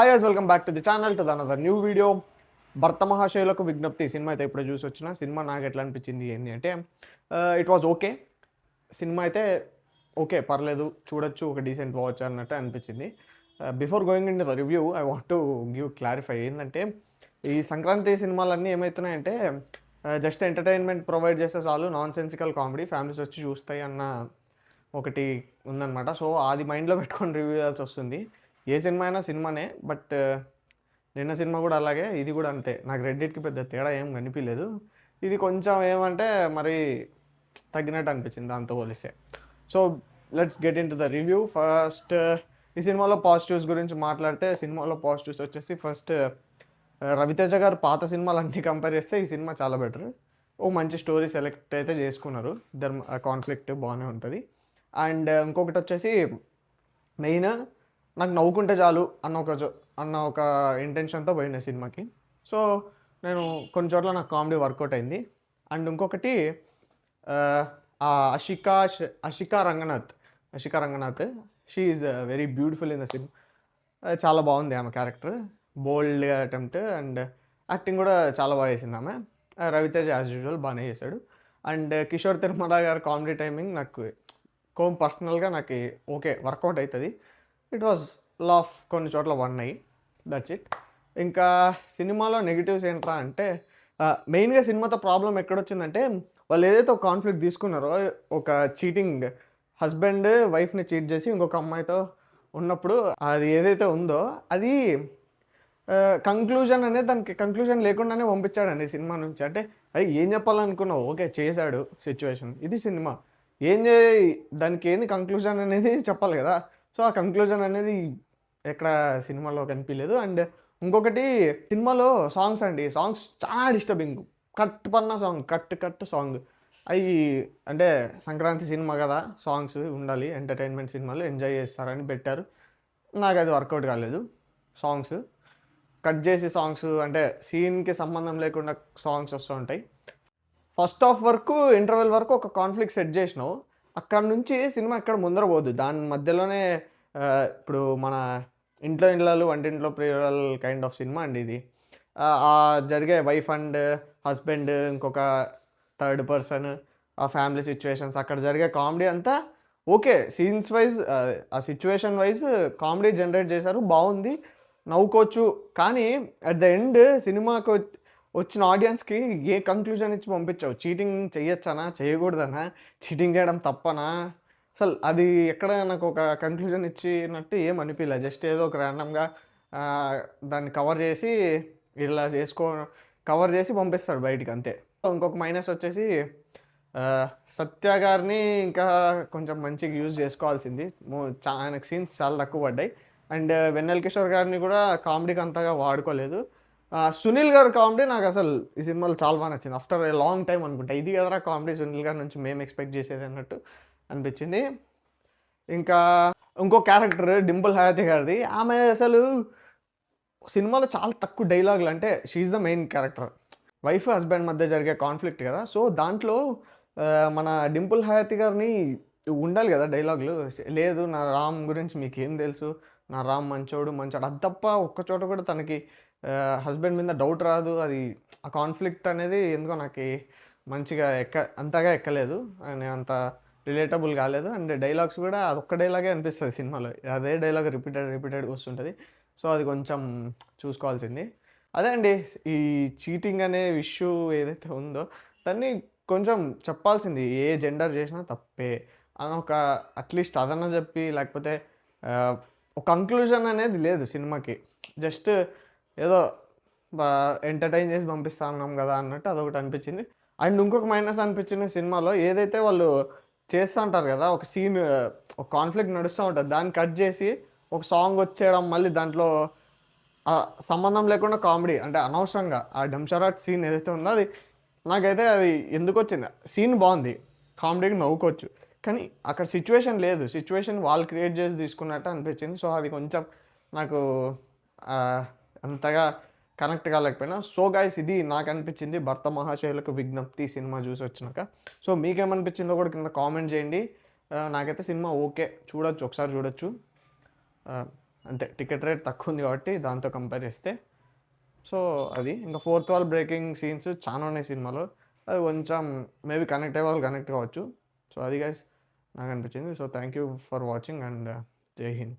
Hi guys welcome back to the channel to another new video భర్త మహాశయులకు విజ్ఞప్తి cinema అయితే ఇప్పుడు చూసి వచ్చిన సినిమా నాకు ఎట్లా అనిపించింది ఏంటి అంటే ఇట్ వాజ్ ఓకే సినిమా అయితే ఓకే పర్లేదు చూడొచ్చు ఒక డీసెంట్ వాచ్ అన్నట్టు అనిపించింది before going in the review I want to give clarify ఏంటంటే ఈ సంక్రాంతి సినిమాలన్నీ ఏమవుతున్నాయంటే జస్ట్ ఎంటర్టైన్మెంట్ ప్రొవైడ్ చేస్తే చాలు నాన్ సెన్సికల్ కామెడీ ఫ్యామిలీస్ వచ్చి చూస్తాయి అన్న ఒకటి ఉందన్నమాట. సో అది మైండ్లో పెట్టుకొని రివ్యూ చేయాల్సి వస్తుంది. ఏ సినిమా అయినా సినిమానే బట్ నిన్న సినిమా కూడా అలాగే ఇది కూడా అంతే. నాకు రెడ్డిట్కి పెద్ద తేడా ఏం కనిపించలేదు ఇది కొంచెం ఏమంటే మరి తగ్గినట్టు అనిపించింది దాంతో పోలిస్తే. So let's get in to the review first ఈ సినిమాలో పాజిటివ్స్ గురించి మాట్లాడితే సినిమాలో పాజిటివ్స్ వచ్చేసి ఫస్ట్ రవితేజ గారు పాత సినిమాలు అన్నీ కంపేర్ చేస్తే ఈ సినిమా చాలా బెటర్ ఓ మంచి స్టోరీ సెలెక్ట్ అయితే చేసుకున్నారు. ఇద్దరు కాన్ఫ్లిక్ట్ బాగానే ఉంటుంది. అండ్ ఇంకొకటి వచ్చేసి మెయిన్ నాకు నవ్వుకుంటే చాలు అన్న ఒక అన్న ఒక ఇంటెన్షన్తో పోయిన సినిమాకి. సో నేను కొన్ని చోట్ల నాకు కామెడీ వర్కౌట్ అయింది. అండ్ ఇంకొకటి ఆ, Ashika Ashika Ranganath Ashika Ranganath she is very beautiful in the cinema చాలా బాగుంది ఆమె character bold attempt and acting కూడా చాలా బాగా చేసింది ఆమె. రవితేజ యాజ్ యూజువల్ బాగానే చేశాడు. అండ్ కిషోర్ తిరుమల గారు కామెడీ టైమింగ్ నాకు కోమ్ పర్సనల్గా నాకు ఓకే వర్కౌట్ అవుతుంది. ఇట్ వాజ్ లాఫ్ కొన్ని చోట్ల వన్ అయ్యి దట్స్ ఇట్ ఇంకా సినిమాలో నెగిటివ్స్ ఏంట్రా అంటే మెయిన్గా సినిమాతో ప్రాబ్లం ఎక్కడొచ్చిందంటే వాళ్ళు ఏదైతే ఒక కాన్ఫ్లిక్ట్ తీసుకున్నారో ఒక చీటింగ్ హస్బెండ్ వైఫ్ని చీట్ చేసి ఇంకొక అమ్మాయితో ఉన్నప్పుడు అది ఏదైతే ఉందో అది కంక్లూజన్ అనేది దానికి కంక్లూజన్ లేకుండానే పంపించాడండి సినిమా నుంచి. అంటే అయ్యి ఏం చెప్పాలనుకున్నావు? ఓకే చేశాడు సిచ్యువేషన్ ఇది సినిమా. ఏం చే దానికి ఏంది కంక్లూజన్ అనేది చెప్పాలి కదా? సో ఆ కంక్లూజన్ అనేది ఎక్కడ సినిమాలో కనిపించలేదు అండ్ ఇంకొకటి సినిమాలో సాంగ్స్ అండి. సాంగ్స్ చాలా డిస్టర్బింగ్ కట్ పన్న సాంగ్ కట్ కట్ సాంగ్ అవి అంటే సంక్రాంతి సినిమా కదా సాంగ్స్ ఉండాలి ఎంటర్టైన్మెంట్ సినిమాలు ఎంజాయ్ చేస్తారని పెట్టారు. నాకు అది వర్కౌట్ కాలేదు సాంగ్స్ కట్ చేసి సాంగ్స్ అంటే సీన్కి సంబంధం లేకుండా సాంగ్స్ వస్తూ ఉంటాయి. ఫస్ట్ హాఫ్ వరకు ఇంటర్వెల్ వరకు ఒక కాన్ఫ్లిక్ట్ సెట్ చేసినావు. అక్కడ నుంచి సినిమా ఎక్కడ ముందర పోదు. దాని మధ్యలోనే ఇప్పుడు మన ఇంట్లో ఇండ్లలో వంటింట్లో ప్రియురాలు కైండ్ ఆఫ్ సినిమా అండి ఇది. ఆ, జరిగే వైఫ్ అండ్ హస్బెండ్ ఇంకొక థర్డ్ పర్సన్ ఆ ఫ్యామిలీ సిచ్యువేషన్స్ అక్కడ జరిగే కామెడీ అంతా ఓకే. సీన్స్ వైజ్ ఆ సిచ్యువేషన్ వైజ్ కామెడీ జనరేట్ చేశారు బాగుంది నవ్వుకోవచ్చు. కానీ అట్ ద ఎండ్ సినిమాకు వచ్చిన ఆడియన్స్కి ఏ కంక్లూజన్ ఇచ్చి పంపించావు? చీటింగ్ చేయొచ్చనా చేయకూడదనా చీటింగ్ చేయడం తప్పనా? అసలు అది ఎక్కడ నాకు ఒక కంక్లూజన్ ఇచ్చినట్టు ఏం అనిపించలే జస్ట్ ఏదో ఒక ర్యాండమ్గా దాన్ని కవర్ చేసి ఇలా చేసుకో కవర్ చేసి పంపిస్తాడు బయటికి అంతే. ఇంకొక మైనస్ వచ్చేసి సత్య గారిని ఇంకా కొంచెం మంచిగా యూజ్ చేసుకోవాల్సింది. ఆయనకు సీన్స్ చాలా తక్కువ పడ్డాయి. అండ్ వెన్నెల్ కిషోర్ గారిని కూడా కామెడీకి అంతగా వాడుకోలేదు. సునీల్ గారు కామెడీ నాకు అసలు ఈ సినిమాలో చాలా బాగా నచ్చింది. ఆఫ్టర్ ఏ లాంగ్ టైం అనుకుంటా. ఇది కదరా కామెడీ సునీల్ గారి నుంచి మేము ఎక్స్పెక్ట్ చేసేది అన్నట్టు అనిపించింది. ఇంకా ఇంకో క్యారెక్టర్ డింపుల్ హయాతి గారిది. ఆమె అసలు సినిమాలో చాలా తక్కువ డైలాగులు అంటే she the main character wife husband మధ్య జరిగే కాన్ఫ్లిక్ట్ కదా. సో దాంట్లో మన డింపుల్ హయాతి గారిని ఉండాలి కదా డైలాగులు లేదు నా రామ్ గురించి మీకు ఏం తెలుసు? నా రామ్ మంచోడు మంచోడు. అది తప్ప ఒక్క చోట కూడా తనకి హస్బెండ్ మీద డౌట్ రాదు. అది ఆ కాన్ఫ్లిక్ట్ అనేది ఎందుకో నాకు మంచిగా ఎక్క అంతగా ఎక్కలేదు. నేను అంత రిలేటబుల్ కాలేదు. అండ్ డైలాగ్స్ కూడా అదొక్క డైలాగే అనిపిస్తుంది సినిమాలో. అదే డైలాగ్ రిపీటెడ్ రిపీటెడ్ వస్తుంటుంది. సో అది కొంచెం చూసుకోవాల్సింది. అదే అండి ఈ చీటింగ్ అనే ఇష్యూ ఏదైతే ఉందో దాన్ని కొంచెం చెప్పాల్సింది. ఏ జెండర్ చేసినా తప్పే. అని ఒక అట్లీస్ట్ అదన్నా చెప్పి లేకపోతే ఒక కంక్లూజన్ అనేది లేదు సినిమాకి. జస్ట్ ఏదో ఎంటర్టైన్ చేసి పంపిస్తా ఉన్నాం కదా అన్నట్టు అదొకటి అనిపించింది. అండ్ ఇంకొక మైనస్ అనిపించిన సినిమాలో ఏదైతే వాళ్ళు చేస్తూ ఉంటారు కదా ఒక సీన్ ఒక కాన్ఫ్లిక్ట్ నడుస్తూ ఉంటుంది దాన్ని కట్ చేసి ఒక సాంగ్ వచ్చేయడం మళ్ళీ దాంట్లో సంబంధం లేకుండా కామెడీ అంటే అనవసరంగా ఆ డంషరాట్ సీన్ ఏదైతే ఉందో అది నాకైతే అది ఎందుకు వచ్చింది? సీన్ బాగుంది. కామెడీకి నవ్వుకోవచ్చు. కానీ అక్కడ సిచ్యువేషన్ లేదు. సిచ్యువేషన్ వాళ్ళు క్రియేట్ చేసి తీసుకున్నట్టు అనిపించింది. సో అది కొంచెం నాకు అంతగా కనెక్ట్ కాలేకపోయినా. సో గాయస్ ఇది నాకు అనిపించింది. భర్త మహాశైలకు విజ్ఞప్తి సినిమా చూసి వచ్చినాక. సో మీకేమనిపించిందో కూడా కింద కామెంట్ చేయండి. నాకైతే సినిమా ఓకే. చూడొచ్చు. ఒకసారి చూడొచ్చు. అంతే. టికెట్ రేట్ తక్కువ ఉంది కాబట్టి దాంతో కంపేర్ చేస్తే. సో అది. ఇంకా ఫోర్త్ వాల్ బ్రేకింగ్ సీన్స్ చాలా ఉన్నాయి సినిమాలో. అది కొంచెం మేబీ కనెక్ట్ అయ్యే వాళ్ళు కనెక్ట్ కావచ్చు. సో అది గైస్ నాకు అనిపించింది so thank you for watching and Jai Hind